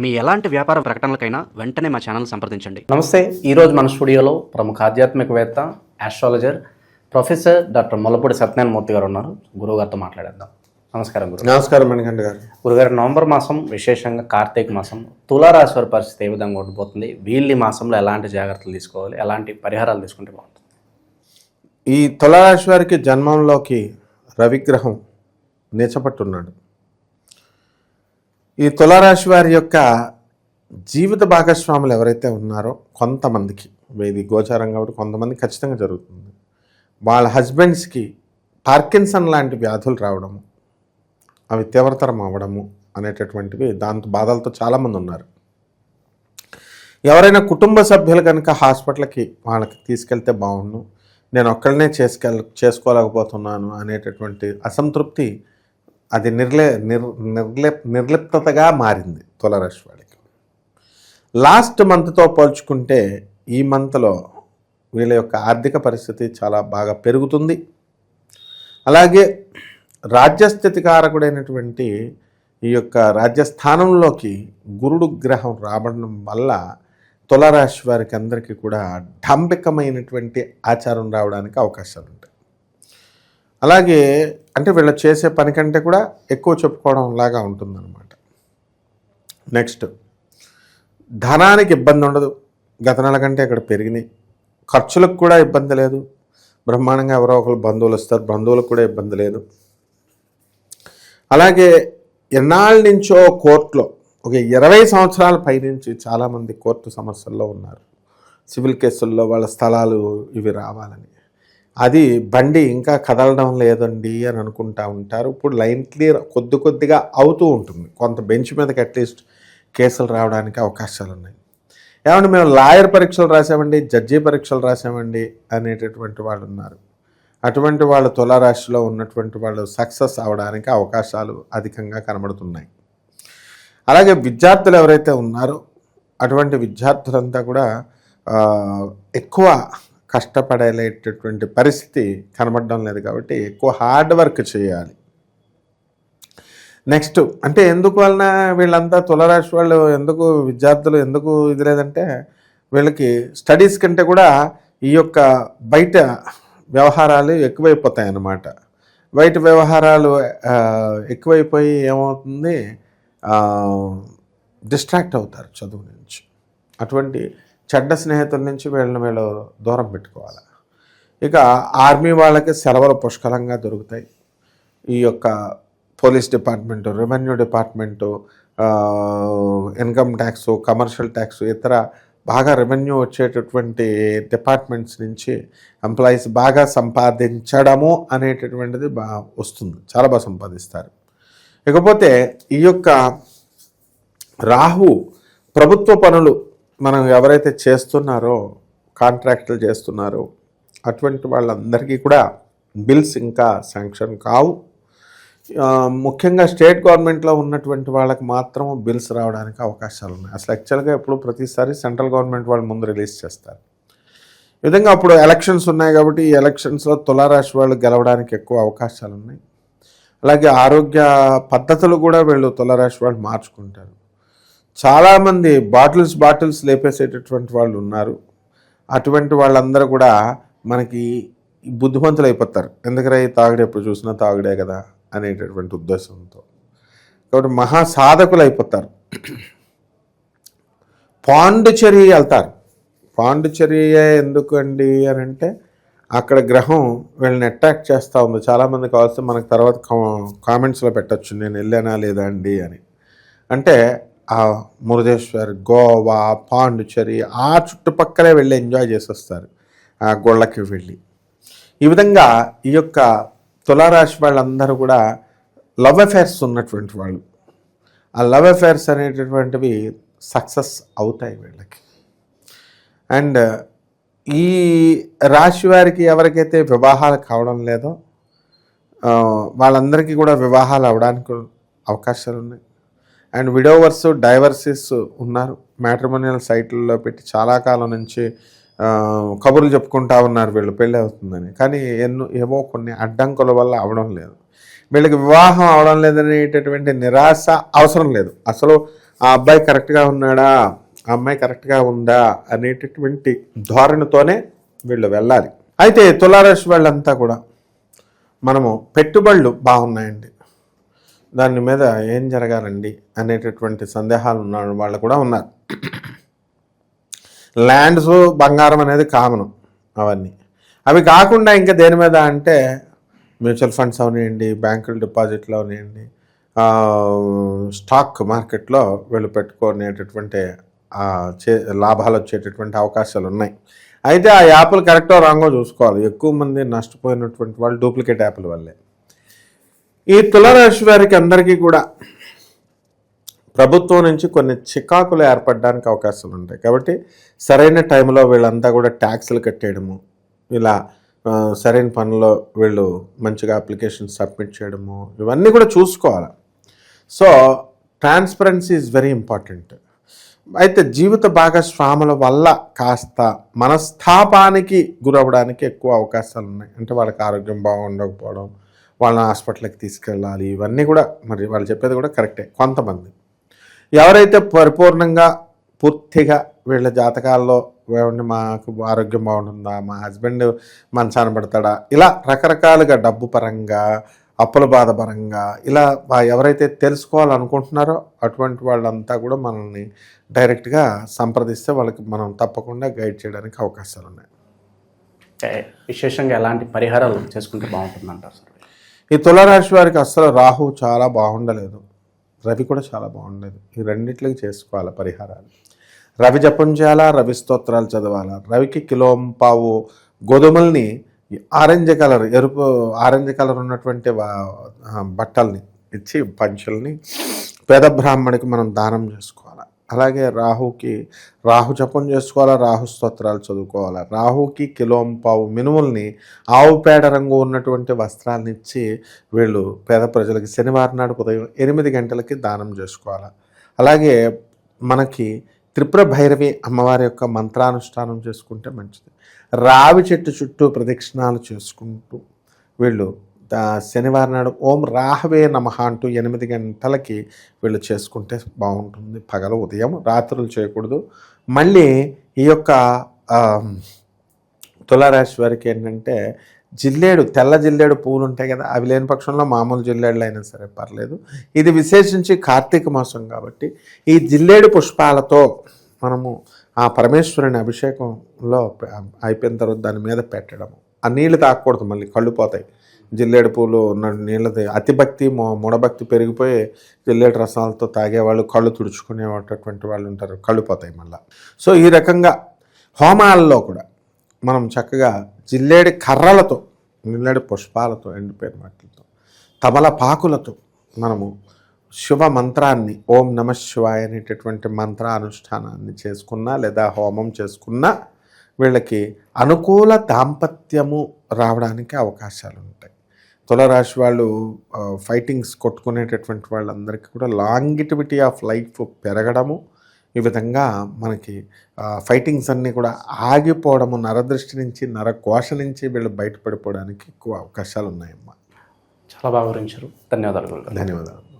మీ ఎలాంటి వ్యాపార ప్రకటనలకైనా వెంటనే మా ఛానల్ సంప్రదించండి. నమస్తే ఈరోజు మన స్టూడియోలో ప్రముఖ ఆధ్యాత్మికవేత్త astrologer professor doctor Mullapudi Satyanarayana Murthy garu ఉన్నారు. గురువు గారితో మాట్లాడేద్దాం. నమస్కారం గురు. నమస్కారం మణికంఠ గారు. గురుగారు నవంబర్ మాసం విశేషంగా కార్తీక మాసం తులారాశి వారి పరిస్థితి ఏ విధంగా ఉండబోతుంది? వీళ్ళ మాసంలో ఎలాంటి జాగ్రత్తలు తీసుకోవాలి? ఎలాంటి పరిహారాలు తీసుకుంటే బాగుంటుంది? ఈ తులారాశి వారికి జన్మంలోకి రవిగ్రహం నీచపట్టున్నాడు ఈ తులారాశి వారి యొక్క జీవిత భాగస్వాములు ఎవరైతే ఉన్నారో కొంతమందికి ఇది గోచారం కాబట్టి కొంతమంది ఖచ్చితంగా జరుగుతుంది. వాళ్ళ హస్బెండ్స్కి పార్కిన్సన్ లాంటి వ్యాధులు రావడము అవి తీవ్రతరం అవ్వడము అనేటటువంటివి దాంతో బాధలతో చాలామంది ఉన్నారు. ఎవరైనా కుటుంబ సభ్యులు కనుక హాస్పిటల్కి వాళ్ళకి తీసుకెళ్తే బాగుండు నేను ఒక్కడనే చేసుకెళ్ చేసుకోలేకపోతున్నాను అనేటటువంటి అసంతృప్తి అది నిర్లే నిర్ నిర్లిప్ నిర్లిప్తగా మారింది తులరాశి వాడికి. లాస్ట్ మంత్తో పోల్చుకుంటే ఈ మంత్లో వీళ్ళ యొక్క ఆర్థిక పరిస్థితి చాలా బాగా పెరుగుతుంది. అలాగే రాజ్యస్థితికారకుడైనటువంటి ఈ యొక్క రాజ్యస్థానంలోకి గురుడు గ్రహం రావడం వల్ల తులరాశి వారికి అందరికీ కూడా డాంబికమైనటువంటి ఆచారం రావడానికి అవకాశాలు ఉంటాయి అలాగే అంటే వీళ్ళు చేసే పని కంటే కూడా ఎక్కువ చెప్పుకోవడం లాగా ఉంటుందన్నమాట. నెక్స్ట్ ధనానికి ఇబ్బంది ఉండదు. గత నెల కంటే ఇక్కడ పెరిగినాయి. ఖర్చులకు కూడా ఇబ్బంది లేదు. బ్రహ్మాండంగా ఎవరో ఒకరు బంధువులు వస్తారు. బంధువులకు కూడా ఇబ్బంది లేదు. అలాగే ఎన్నాళ్ళ నుంచో కోర్టులో ఒక ఇరవై సంవత్సరాల పైనుంచి చాలామంది కోర్టు సమస్యల్లో ఉన్నారు. సివిల్ కేసుల్లో వాళ్ళ స్థలాలు ఇవి రావాలని. అది బండి ఇంకా కదలడం లేదండి అని అనుకుంటా ఉంటారు. ఇప్పుడు లైన్ క్లియర్ కొద్ది కొద్దిగా అవుతూ ఉంటుంది. కొంత బెంచ్ మీదకి అట్లీస్ట్ కేసులు రావడానికి అవకాశాలు ఉన్నాయి. ఏమంటే మేము లాయర్ పరీక్షలు రాసామండి జడ్జి పరీక్షలు రాసామండి అనేటటువంటి వాళ్ళు ఉన్నారు. అటువంటి వాళ్ళు తులారాశిలో ఉన్నటువంటి వాళ్ళు సక్సెస్ అవడానికి అవకాశాలు అధికంగా కనబడుతున్నాయి. అలాగే విద్యార్థులు ఎవరైతే ఉన్నారో అటువంటి విద్యార్థులంతా కూడా ఎక్కువ కష్టపడేటటువంటి పరిస్థితి కనబడడం లేదు కాబట్టి ఎక్కువ హార్డ్ వర్క్ చేయాలి. నెక్స్ట్ అంటే ఎందుకు వలన వీళ్ళంతా తులరాశి వాళ్ళు ఎందుకు విద్యార్థులు ఎందుకు ఇది లేదంటే వీళ్ళకి స్టడీస్ కంటే కూడా ఈ యొక్క బయట వ్యవహారాలు ఎక్కువైపోతాయి అన్నమాట బయట వ్యవహారాలు ఎక్కువైపోయి ఏమవుతుంది? డిస్ట్రాక్ట్ అవుతారు చదువు నుంచి. అటువంటి చెడ్డ స్నేహితుల నుంచి వీళ్ళని వీళ్ళు దూరం పెట్టుకోవాలి. ఇక ఆర్మీ వాళ్ళకి సెలవులు పుష్కలంగా దొరుకుతాయి. ఈ యొక్క police department revenue department income tax commercial tax ఇతర బాగా రెవెన్యూ వచ్చేటటువంటి డిపార్ట్మెంట్స్ నుంచి ఎంప్లాయీస్ బాగా సంపాదించడము అనేటటువంటిది బాగా వస్తుంది. చాలా బాగా సంపాదిస్తారు. ఇకపోతే ఈ యొక్క రాహు ప్రభుత్వ పనులు మనం ఎవరైతే చేస్తున్నారో కాంట్రాక్టులు చేస్తున్నారో అటువంటి వాళ్ళందరికీ కూడా బిల్స్ ఇంకా శాంక్షన్ కావు. ముఖ్యంగా స్టేట్ గవర్నమెంట్లో ఉన్నటువంటి వాళ్ళకి మాత్రం బిల్స్ రావడానికి అవకాశాలు ఉన్నాయి. అసలు యాక్చువల్గా ఎప్పుడు ప్రతిసారి సెంట్రల్ గవర్నమెంట్ వాళ్ళు ముందు రిలీజ్ చేస్తారు. ఈ విధంగా అప్పుడు ఎలక్షన్స్ ఉన్నాయి కాబట్టి ఈ ఎలక్షన్స్లో తులారాశి వాళ్ళు గెలవడానికి ఎక్కువ అవకాశాలు ఉన్నాయి. అలాగే ఆరోగ్య పద్ధతులు కూడా వీళ్ళు తులారాశి వాళ్ళు మార్చుకుంటారు. చాలామంది బాటిల్స్ బాటిల్స్ లేపేసేటటువంటి వాళ్ళు ఉన్నారు. అటువంటి వాళ్ళందరూ కూడా మనకి బుద్ధిమంతులు అయిపోతారు. ఎందుకంటే ఈ తాగుడు ఎప్పుడు చూసినా తాగుడే కదా అనేటటువంటి ఉద్దేశంతో. కాబట్టి మహా సాధకులు అయిపోతారు. పాండుచెరి వెళ్తారు. పాండుచెరియే ఎందుకు అండి అని అంటే అక్కడ గ్రహం వీళ్ళని అట్రాక్ట్ చేస్తూ ఉంది. చాలామంది కావాల్సి మనకు తర్వాత కామెంట్స్లో పెట్టచ్చు. నేను వెళ్ళానా లేదా అండి అని. అంటే ఆ మురుదేశ్వర్ గోవా పాండుచెరి ఆ చుట్టుపక్కలే వెళ్ళి ఎంజాయ్ చేసి వస్తారు ఆ గోళ్ళకి వెళ్ళి. ఈ విధంగా ఈ యొక్క తులారాశి వాళ్ళందరూ కూడా లవ్ అఫేర్స్ ఉన్నటువంటి వాళ్ళు. ఆ లవ్ అఫేర్స్ అనేటటువంటివి సక్సెస్ అవుతాయి వీళ్ళకి. అండ్ ఈ రాశి వారికి ఎవరికైతే వివాహాలు కావడం లేదో వాళ్ళందరికీ కూడా వివాహాలు అవడానికి అవకాశాలు ఉన్నాయి అండ్ విడోవర్స్ డైవర్సెస్ ఉన్నారు. మ్యాట్రిమోనియల్ సైట్లలో పెట్టి చాలా కాలం నుంచి కబుర్లు చెప్పుకుంటా ఉన్నారు వీళ్ళు. పెళ్ళి అవుతుందని. కానీ ఎన్నో ఏవో కొన్ని అడ్డంకుల వల్ల అవడం లేదు. వీళ్ళకి వివాహం అవడం లేదనేటటువంటి నిరాశ అవసరం లేదు. అసలు ఆ అబ్బాయి కరెక్ట్గా ఉన్నాడా? ఆ అమ్మాయి కరెక్ట్గా ఉందా? అనేటటువంటి ధోరణితోనే వీళ్ళు వెళ్ళాలి. అయితే తులారాశి వాళ్ళంతా కూడా మనము పెట్టుబడులు బాగున్నాయండి. దాని మీద ఏం జరగాలండి అనేటటువంటి సందేహాలు ఉన్న వాళ్ళు కూడా ఉన్నారు. ల్యాండ్స్ బంగారం అనేది కామన్ అవన్నీ. అవి కాకుండా ఇంకా దేని మీద అంటే మ్యూచువల్ ఫండ్స్ అవనివ్వండి బ్యాంకుల డిపాజిట్లు అవనివ్వండి స్టాక్ మార్కెట్లో వీళ్ళు పెట్టుకునేటటువంటి చే లాభాలు వచ్చేటటువంటి అవకాశాలు ఉన్నాయి. అయితే ఆ యాప్లు కరెక్టో రాంగో చూసుకోవాలి. ఎక్కువ మంది నష్టపోయినటువంటి వాళ్ళు డూప్లికేట్ యాప్ల వల్లే. ఈ తులరాశి వారికి అందరికీ కూడా ప్రభుత్వం నుంచి కొన్ని చికాకులు ఏర్పడడానికి అవకాశాలు ఉంటాయి. కాబట్టి సరైన టైంలో వీళ్ళంతా కూడా ట్యాక్స్లు కట్టేయడము ఇలా సరైన పనుల్లో వీళ్ళు మంచిగా అప్లికేషన్ సబ్మిట్ చేయడము ఇవన్నీ కూడా చూసుకోవాలి. So transparency is very important. అయితే జీవిత భాగస్వాముల వల్ల కాస్త మనస్తాపానికి గురవడానికి ఎక్కువ అవకాశాలు ఉన్నాయి. అంటే వాళ్ళకి ఆరోగ్యం బాగుండకపోవడం వాళ్ళని హాస్పిటల్కి తీసుకెళ్ళాలి. ఇవన్నీ కూడా మరి వాళ్ళు చెప్పేది కూడా కరెక్టే. కొంతమంది. ఎవరైతే పరిపూర్ణంగా పూర్తిగా వీళ్ళ జాతకాల్లో ఏమండి మాకు ఆరోగ్యం బాగుంటుందా మా హస్బెండ్ మంచాన పడతాడా ఇలా రకరకాలుగా డబ్బు పరంగా అప్పుల బాధ పరంగా ఇలా ఎవరైతే తెలుసుకోవాలనుకుంటున్నారో అటువంటి వాళ్ళంతా కూడా మనల్ని డైరెక్ట్గా సంప్రదిస్తే వాళ్ళకి మనం తప్పకుండా గైడ్ చేయడానికి అవకాశాలు ఉన్నాయి విశేషంగా ఎలాంటి పరిహారాలు చేసుకుంటే బాగుంటుందంటారు సార్? ఈ తులారాశి వారికి అస్సలు రాహు చాలా బాగుండలేదు. రవి కూడా చాలా బాగుండలేదు. ఈ రెండిట్లకి చేసుకోవాలి పరిహారాలు? రవి జపం చేయాలా? రవి స్తోత్రాలు చదవాలా? రవికి కిలో పావు గోధుమల్ని ఆరెంజ్ కలర్ ఎరుపు ఆరెంజ్ కలర్ ఉన్నటువంటి బట్టల్ని ఇచ్చి పంచుల్ని పేద బ్రాహ్మణికి మనం దానం చేసుకోవాలి. అలాగే రాహుకి రాహు జపం చేసుకోవాలా? రాహు స్తోత్రాలు చదువుకోవాలా? రాహుకి కిలోం పావు మినుముల్ని ఆవు పేడ రంగు ఉన్నటువంటి వస్త్రాలను ఇచ్చి వీళ్ళు పేద ప్రజలకి శనివారం నాడు ఉదయం ఎనిమిది గంటలకి దానం చేసుకోవాలి? అలాగే మనకి త్రిపుర భైరవి అమ్మవారి యొక్క మంత్రానుష్ఠానం చేసుకుంటే మంచిది. రావి చెట్టు చుట్టూ ప్రదక్షిణాలు చేసుకుంటూ వీళ్ళు శనివారం నాడు ఓం రాహవే నమః అంటూ ఎనిమిది గంటలకి వీళ్ళు చేసుకుంటే బాగుంటుంది. పగలు ఉదయం రాత్రులు చేయకూడదు. మళ్ళీ ఈ యొక్క తులారాశి వారికి ఏంటంటే జిల్లేడు తెల్ల జిల్లేడు పువ్వులు ఉంటాయి కదా అవి లేని పక్షంలో మామూలు జిల్లేడులు అయినా సరే పర్లేదు. ఇది విశేషించి కార్తీక మాసం కాబట్టి ఈ జిల్లేడు పుష్పాలతో మనము ఆ పరమేశ్వరుని అభిషేకంలో అయిపోయిన తర్వాత దాని మీద పెట్టడము. ఆ నీళ్ళు తాకూడదు మళ్ళీ కళ్ళు పోతాయి. జిల్లేడు పూలు నీళ్ళది అతిభక్తి మొ ముడభక్తి పెరిగిపోయి జిల్లేడు రసాలతో తాగేవాళ్ళు కళ్ళు తుడుచుకునేటటువంటి వాళ్ళు ఉంటారు కళ్ళు పోతాయి మళ్ళీ. సో ఈ రకంగా హోమాల్లో కూడా మనం చక్కగా జిల్లేడి కర్రలతో జిల్లేడి పుష్పాలతో ఎండిపోయిన వాటితో తమలపాకులతో మనము శుభ మంత్రాన్ని ఓం నమ శివాయ అనేటటువంటి మంత్రానుష్ఠానాన్ని చేసుకున్నా లేదా హోమం చేసుకున్నా వీళ్ళకి అనుకూల దాంపత్యము రావడానికి అవకాశాలు ఉంటాయి తులరాశి వాళ్ళు ఫైటింగ్స్ కొట్టుకునేటటువంటి వాళ్ళందరికీ కూడా లాంగిటివిటీ ఆఫ్ లైఫ్ పెరగడము ఈ విధంగా మనకి ఫైటింగ్స్ అన్నీ కూడా ఆగిపోవడము నరదృష్టి నుంచి నరకోశ నుంచి వీళ్ళు బయటపడిపోవడానికి ఎక్కువ అవకాశాలు ఉన్నాయమ్మా చాలా బాగా వివరించారు. ధన్యవాదాలు. ధన్యవాదాలు.